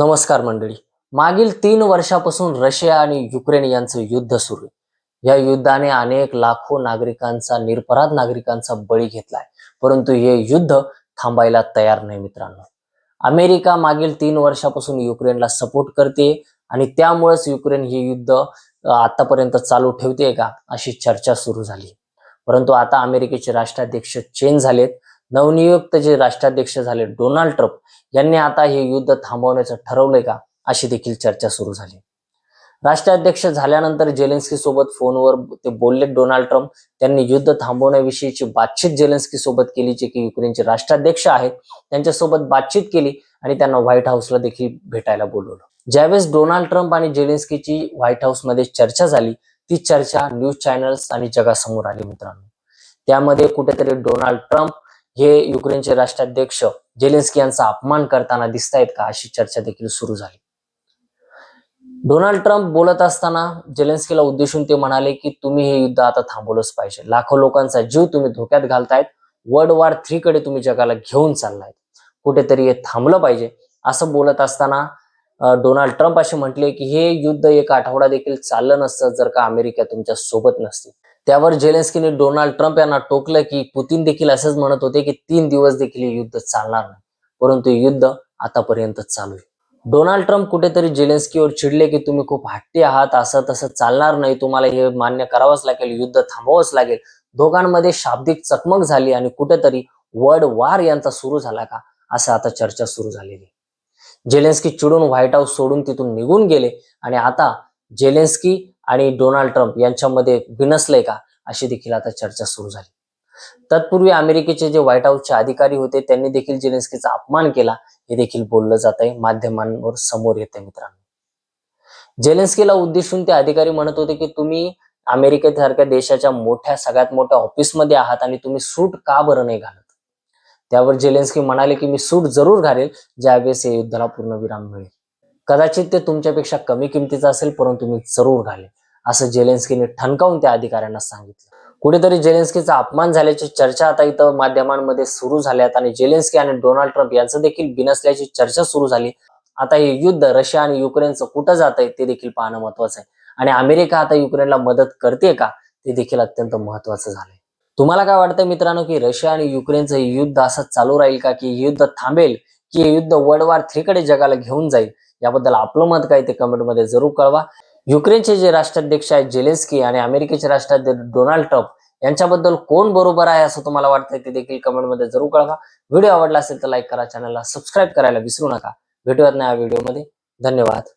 नमस्कार मंडळी. मागील तीन वर्षापासून रशिया आणि युक्रेन यांचं युद्ध सुरू आहे. या युद्धाने अनेक लाखो नागरिकांचा निरपराध नागरिकांचा बळी घेतलाय. परंतु हे युद्ध थांबायला तयार नाही मित्रांनो. अमेरिका मागील तीन वर्षापासून युक्रेनला सपोर्ट करते आणि त्यामुळेच युक्रेन हे युद्ध आतापर्यंत चालू ठेवते का अशी चर्चा सुरू झाली. परंतु आता अमेरिकेचे राष्ट्राध्यक्ष चेंज झालेत. नवनियुक्त जे राष्ट्राध्यक्ष झाले डोनाल्ड ट्रम्प यांनी आता हे युद्ध थांबवण्याचं ठरवलंय का अशी देखील चर्चा सुरू झाली. राष्ट्राध्यक्ष झाल्यानंतर जेलेन्स्की सोबत फोनवर ते बोलले डोनाल्ड ट्रम्प त्यांनी युद्ध थांबवण्याविषयीची बातचीत जेलेन्स्की सोबत केली जे की युक्रेनचे राष्ट्राध्यक्ष आहेत त्यांच्यासोबत बातचीत केली आणि त्यांना व्हाईट हाऊसला देखील भेटायला बोलवलं. ज्यावेळेस डोनाल्ड ट्रम्प आणि जेलेन्स्कीची व्हाईट हाऊसमध्ये चर्चा झाली ती चर्चा न्यूज चॅनल्स आणि जगासमोर आली मित्रांनो. त्यामध्ये कुठेतरी डोनाल्ड ट्रम्प हे युक्रेनचे राष्ट्राध्यक्ष जेलेन्स्की यांचा अपमान करताना दिसत आहेत का अशी चर्चा देखील सुरू झाली. डोनाल्ड ट्रम्प बोलत असताना जेलेन्स्कीला उद्देशून ते म्हणाले की तुम्ही हे युद्ध आता थांबवलंच पाहिजे. लाखो लोकांचा जीव तुम्ही धोक्यात घालतायत. वर्ल्ड वॉर थ्री कडे तुम्ही जगाला घेऊन चाललाय कुठेतरी हे थांबलं पाहिजे. असं बोलत असताना डोनाल्ड ट्रम्प असे म्हटले की हे युद्ध एक आठवडा देखील चाललं नसतं जर का अमेरिका तुमच्यासोबत नसती. त्यावर जेलेन्स्कीने डोनाल्ड ट्रम्प यांना टोकलं की पुतीन देखील असंच म्हणत होते की तीन दिवस देखील हे युद्ध चालणार नाही. परंतु युद्ध आतापर्यंत चालू आहे. डोनाल्ड ट्रम्प कुठेतरी जेलेन्स्कीवर चिडले की तुम्ही खूप हट्टी आहात असं तसं चालणार नाही तुम्हाला हे मान्य करावंच लागेल युद्ध थांबवावंच लागेल. दोघांमध्ये शाब्दिक चकमक झाली आणि कुठेतरी वर्ड वार यांचा सुरू झाला का असं आता चर्चा सुरू झालेली आहे. जेलेन्स्की चिडून व्हाईट हाऊस सोडून तिथून निघून गेले आणि आता जेलेन्स्की आणि डोनाल्ड ट्रम्प यांच्यामध्ये बिनसलंय का अशी देखील आता चर्चा सुरू झाली. तत्पूर्वी अमेरिकेचे जे व्हाईट हाऊसचे अधिकारी होते त्यांनी देखील जेलेन्स्कीचा अपमान केला. हे देखील बोललं जात आहे माध्यमांवर समोर येते मित्रांनो. जेलेन्स्कीला उद्देशून ते अधिकारी म्हणत होते की तुम्ही अमेरिकेसारख्या देशाच्या मोठ्या सगळ्यात मोठ्या ऑफिसमध्ये आहात आणि तुम्ही सूट का बरं नाही घालत? त्यावर जेलेन्स्की म्हणाले की मी सूट जरूर घालेल ज्यावेळेस या युद्धाला पूर्ण विराम मिळेल. कदाचित ते तुमच्यापेक्षा कमी किमतीचं असेल परंतु मी जरूर घालेल असं जेलेन्स्कीने ठणकावून त्या अधिकाऱ्यांना सांगितलं. कुठेतरी जेलेन्स्कीचा अपमान झाल्याची चर्चा आता इथं माध्यमांमध्ये सुरू झाल्यात आणि जेलेन्स्की आणि डोनाल्ड ट्रम्प यांचं देखील बिनसल्याची चर्चा सुरू झाली. आता हे युद्ध रशिया आणि युक्रेनचं कुठं जात आहे ते देखील पाहणं महत्वाचं आहे. आणि अमेरिका आता युक्रेनला मदत करते का ते देखील अत्यंत महत्वाचं झालंय. तुम्हाला काय वाटतं मित्रांनो की रशिया आणि युक्रेनचं युद्ध असं चालू राहील का की युद्ध थांबेल? की हे युद्ध वर्ल्ड वॉर थ्री कडे जगाला घेऊन जाईल. याबद्दल आपलं मत काय ते कमेंटमध्ये जरूर कळवा. युक्रेनचे जे राष्ट्राध्यक्ष आहेत जेलेन्स्की आणि अमेरिकेचे राष्ट्राध्यक्ष डोनाल्ड ट्रम्प यांच्याबद्दल कोण बरोबर आहे असं तुम्हाला वाटतंय ते देखील कमेंटमध्ये जरूर कळवा. व्हिडिओ आवडला असेल तर लाईक करा चॅनलला सबस्क्राईब करायला विसरू नका. भेटूयात या व्हिडिओमध्ये धन्यवाद.